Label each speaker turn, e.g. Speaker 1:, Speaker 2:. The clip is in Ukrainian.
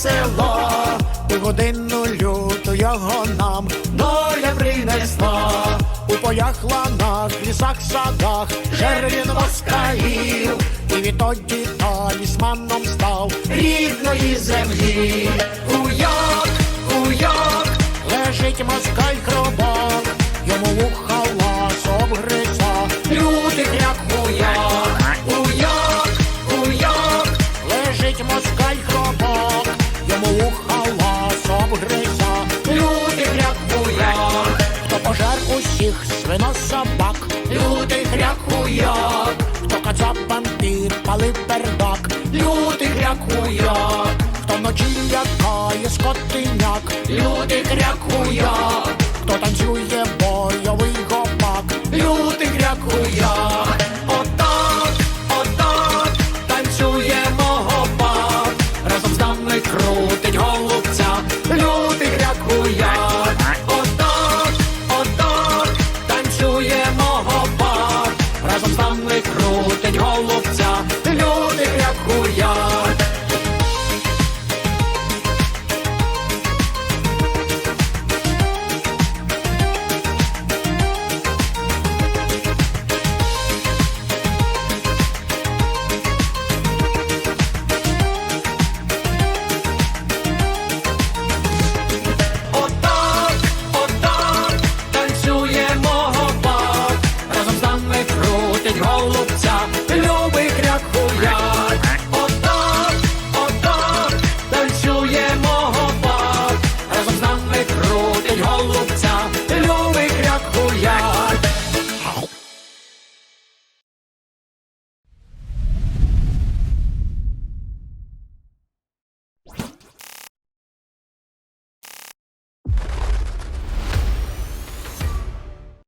Speaker 1: село, у годину люту його нам доля принесла. У полях, ланах, лісах, садах, жер він москалів, і відтоді талісманом став рідної землі. Уяк, уяк, лежить москаль хробак, йому вуха хуяк, хто кацапам палив пердак, люди як хуяк, хто ночі лякає скотиняк,